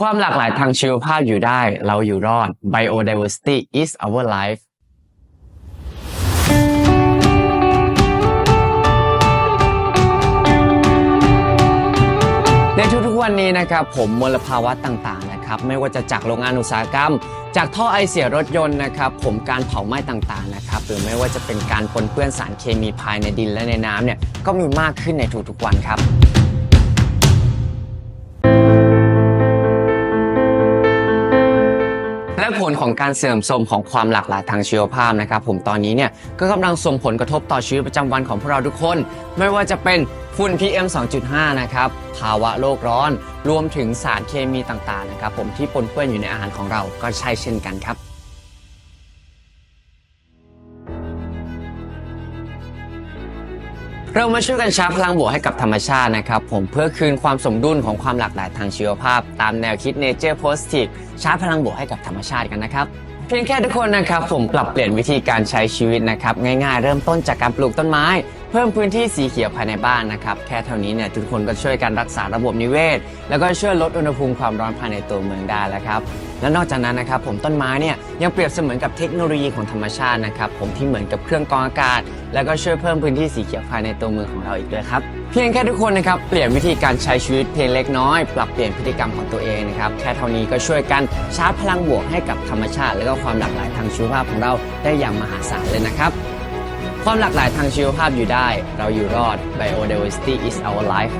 ความหลากหลายทางชีวภาพอยู่ได้ เราอยู่รอด Biodiversity is our life ในทุกๆวันนี้นะครับผมมลภาวะต่างๆนะครับไม่ว่าจะจากโรงงานอุตสาหกรรม จากท่อไอเสียรถยนต์นะครับผมการเผาไหม้ต่างๆนะครับหรือไม่ว่าจะเป็นการปนเปื้อนสารเคมีภายในดินและในน้ำเนี่ยก็มีมากขึ้นในทุกๆวันครับ และผลของการเสื่อมโทรมของความหลากหลายทางชีวภาพนะครับผมตอนนี้เนี่ยก็กำลังส่งผลกระทบต่อชีวิตประจำวันของพวกเราทุกคน ไม่ว่าจะเป็นฝุ่น PM 2.5 นะครับ ภาวะโลกร้อน รวมถึงสารเคมีต่างๆนะครับผมที่ปนเปื้อนอยู่ในอาหารของเราก็ใช่เช่นกันครับ เรามาช่วยกันชาร์จพลังบวกให้กับธรรมชาตินะครับผมเพื่อคืนความสมดุลของความหลากหลายทางชีวภาพ ตามแนวคิด Nature Positive ชาร์จพลังบวกให้กับธรรมชาติกันนะครับเพียงแค่ทุกคนนะครับผมปรับเปลี่ยนวิธีการใช้ชีวิตนะครับง่ายๆ เริ่มต้นจากการปลูกต้นไม้ เพิ่มพื้นที่สีเขียวภายในบ้านนะครับแค่เท่านี้เนี่ยทุกคนก็ช่วยกันรักษาระบบนิเวศ แล้วก็ช่วยลดอุณหภูมิความร้อนภายในตัวเมืองได้แล้วครับ และนอกจากนั้นนะครับผมต้นไม้เนี่ยยังเปรียบเสมือนกับเทคโนโลยีของธรรมชาตินะครับผมที่เหมือนกับเครื่องกรองอากาศ แล้วก็ช่วยเพิ่มพื้นที่สีเขียวภายในตัวเมืองของเราอีกด้วยครับเพียงแค่ทุกคนนะครับเปลี่ยนวิธีการใช้ชีวิตเพียงเล็กน้อย ปรับเปลี่ยนพฤติกรรมของตัวเองนะครับแค่เท่านี้ก็ช่วยกันชาร์จพลังบวกให้กับธรรมชาติ และก็ความหลากหลายทางชีวภาพของเราได้อย่างมหาศาลเลยนะครับความหลากหลายทางชีวภาพอยู่ได้ เราอยู่รอด Biodiversity is our life